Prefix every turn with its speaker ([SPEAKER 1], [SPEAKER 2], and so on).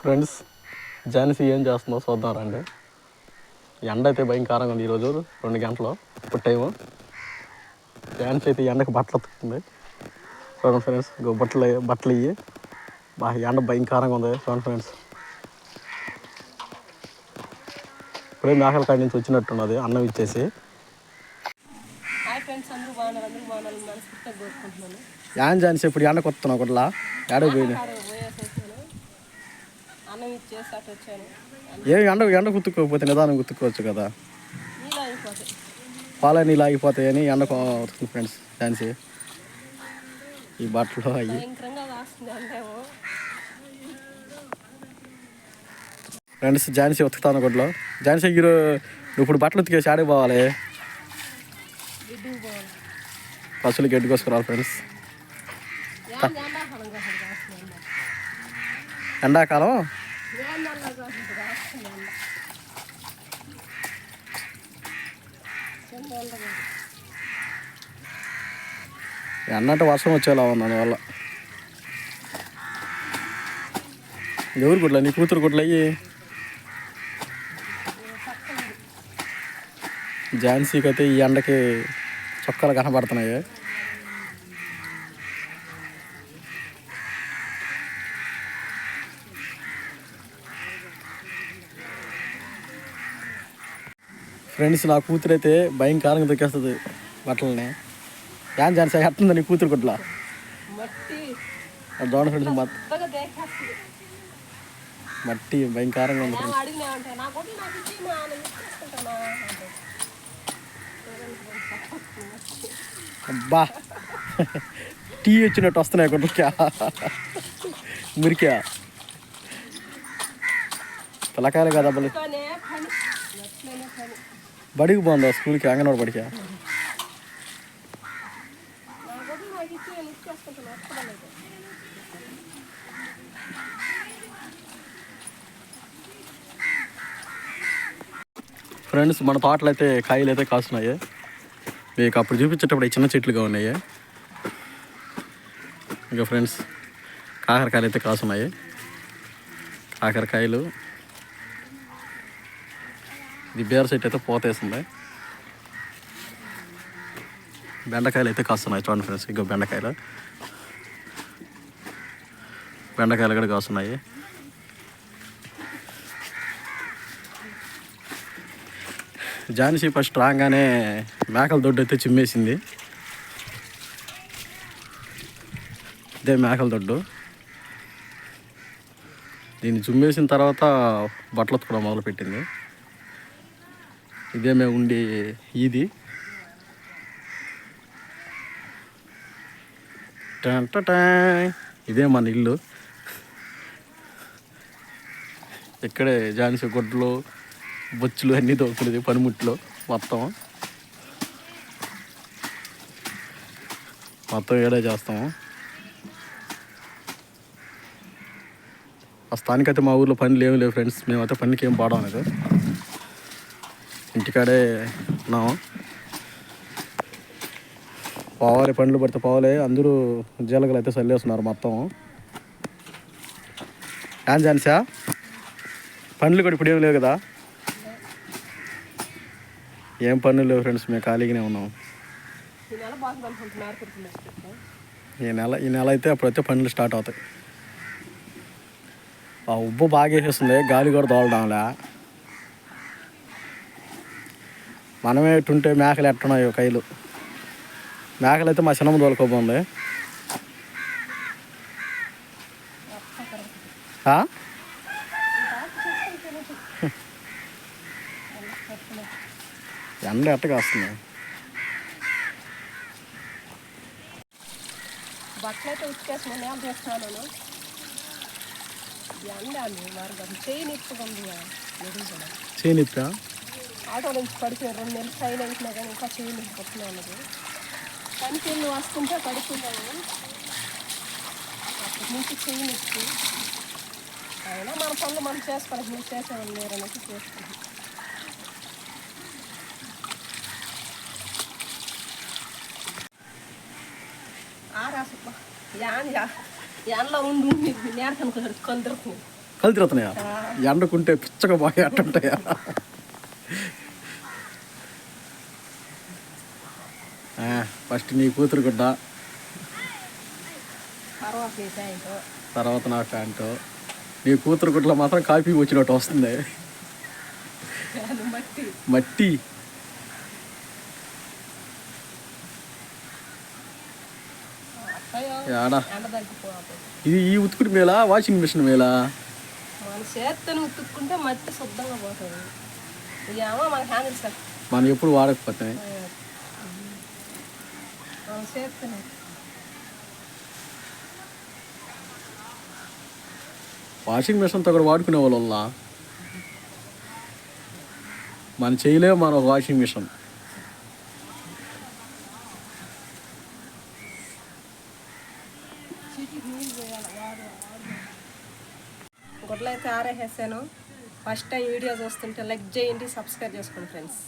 [SPEAKER 1] Friends Jhansi ఏం చేస్తుందో చూద్దాం రండి. ఎండ అయితే భయంకరంగా ఉంది ఈరోజు రెండు గంటలు. ఇప్పుడు టైము జాన్సీ అయితే ఎండకి బట్టలు ఉతుకుతుంది. చూడండి ఫ్రెండ్స్ ఇంకో బట్టలు బట్టలు ఇవి బా ఎండ భయంకరంగా ఉంది. చూడండి ఫ్రెండ్స్ ఇప్పుడే మేకల కాడి నుంచి వచ్చినట్టున్నది అన్నం ఇచ్చేసి. యాన్ జాన్సీ ఇప్పుడు ఎండకు వస్తున్నావు ఒకట్లా ఏడకు పోయినా
[SPEAKER 2] అన్నం ఇచ్చేసి అటు వచ్చాను
[SPEAKER 1] ఏం ఎండ ఎండ గుర్తుకోకపోతే నిదానం గుర్తుకోవచ్చు కదా.
[SPEAKER 2] నీళ్ళు అయిపోతాయి
[SPEAKER 1] పాల నీళ్ళు ఆగిపోతాయని ఎండకు వస్తుంది ఫ్రెండ్స్ ఝాన్సీ ఈ బట్టలు
[SPEAKER 2] భయంకరంగా అంటేమో
[SPEAKER 1] ఫ్రెండ్స్ ఝాన్సీ ఉతుకుతాను గుడ్లో ఝాన్సీ మీరు నువ్వు ఇప్పుడు బట్టలు ఉతికేసి ఆడికి పోవాలి. పసులు గడ్డి కోసుకురావాలి ఫ్రెండ్స్.
[SPEAKER 2] ఏం ఎండాకాలం ఎండ. అన్నట్టు ఎండ
[SPEAKER 1] వర్షం వచ్చేలా ఉంది దానివల్ల ఎవరు గుడ్ల నీ కూతురు గుడ్లు అయ్యి. ఝాన్సీకి అయితే ఈ ఎండకి చొక్కాలు కనబడుతున్నాయి. ఫ్రెండ్స్ నా కూతురు అయితే భయంకరంగా దొక్కేస్తుంది బట్టలని. ఏం ఝాన్సీ ఎట్టుందా నీ కూతురు గుడ్ల?
[SPEAKER 2] మట్టి.
[SPEAKER 1] దోడ ఫ్రెండ్స్ మట్టి భయంకరంగా ఉంది అబ్బా. టీ వచ్చినట్టు వస్తున్నాయి గుడ్లకా మురికా. పిల్లకాయలు కదా బలి
[SPEAKER 2] కానీ పని నచ్చలేనే పని
[SPEAKER 1] బడికి? స్కూల్కి ఫ్రెండ్స్ మన తోటలు అయితే కాయలు అయితే కాస్తున్నాయి. మీకు అప్పుడు చూపించేటప్పుడు చిన్న చెట్లుగా ఉన్నాయి. ఇంకా ఫ్రెండ్స్ కాకరకాయలు అయితే కాస్తున్నాయి. కాకరకాయలు ఇది బీర సెట్ అయితే పోతేస్తుంది బెండకాయలు అయితే కాస్తున్నాయి చూడండి ఫ్రెండ్స్ ఇంకో బెండకాయలు. బెండకాయలు కూడా కాస్తున్నాయి. జాన్సీ ఫస్ట్ మేకల దొడ్డు అయితే చిమ్మేసింది. ఇదే మేకల దొడ్డు. దీన్ని చుమ్మేసిన తర్వాత బట్టలు కూడా మొదలుపెట్టింది. ఇదే. మేము ఉండి ఇది ఇదే మన ఇల్లు. ఇక్కడే జాన్సీ గుడ్డలు బొచ్చులు అన్నీ దొరుకుతుంది పనిముట్లు మొత్తం. మొత్తం ఏడే చేస్తాము. ప్రస్తుతానికైతే మా ఊర్లో పనులు ఏమి లేవు ఫ్రెండ్స్. మేమైతే పనికి ఏం పాడం లేదు ఇంటికాడే ఉన్నాము. పోవాలి పండ్లు పడితే పోవాలి అందరూ జీలకలు అయితే చల్లేస్తున్నారు మొత్తం. ఏం జాన్సా? పండ్లు కూడా ఇప్పుడు ఏం లేవు కదా? ఏం పనులు లేవు ఫ్రెండ్స్ మేము ఖాళీగానే ఉన్నాం.
[SPEAKER 2] ఈ నెల
[SPEAKER 1] ఈ నెల అయితే అప్పుడైతే పనులు స్టార్ట్ అవుతాయి. ఆ ఉబ్బు బాగా వేసేస్తుంది గాలి కూడా తోలడంలే మనమే ఎట్టుంటే మేకలు ఎట్టున్నాయో కైలు మేకలు అయితే మా చిన్నమ్మ తోలుకోబోంది? ఎండ ఎట్టగా వస్తుంది.
[SPEAKER 2] బట్టలు అయితే ఉతికేసిన నేను చేస్తున్నాను ఎండ అండి మార్గం చేయి కూడా
[SPEAKER 1] చేయనిప్పా
[SPEAKER 2] ఆటో నుంచి పడిపోయి రెండు నెలలు సైన్ అయినా కానీ ఇంకా చేయి నిప్పుకుంటున్నాను పనికి వెళ్ళి వస్తుంటే పడుకున్నాను అప్పటి నుంచి చేయి నిప్పు అయినా మన పనులు మనం చేసుకోవాలి మీరు చేసేవాళ్ళు లేరు అనేసి చేసుకుంటాం. ఆరాసప్ప యాన్ యా యాన్లో ఉండి ఉండి. నేర్కనుకున్నాడు కొందరు
[SPEAKER 1] కళ్ళు తిరుగుతున్నాయా? ఎండకుంటే పిచ్చగా బాగా ఎట్టుంటాయా ఫస్ట్ నీ కూతురు గుడ్డ.
[SPEAKER 2] తర్వాత నీ ప్యాంటు.
[SPEAKER 1] నా కూతురు గుడ్డలో మాత్రం కాఫీ వచ్చినట్టు వస్తుంది. మట్టి.
[SPEAKER 2] తగ్గిపోతుంది
[SPEAKER 1] ఇది ఈ ఉతుకుడు మేలా వాషింగ్ మిషన్ మేలా?
[SPEAKER 2] చేత్తని ఉతుక్కుంటే మట్టి శుద్ధంగా పోతుంది. మన హ్యాండిల్స్
[SPEAKER 1] మనం ఎప్పుడు వాడకపోతే వాషింగ్ మిషన్తో కూడా వాడుకునే వాళ్ళ మనం చేయలేము మన వాషింగ్ మిషన్.
[SPEAKER 2] గుడ్లు అయితే ఆరేసేసాను. ఫస్ట్ టైం వీడియో చూస్తుంటే లైక్ చేయండి సబ్స్క్రైబ్ చేసుకోండి ఫ్రెండ్స్.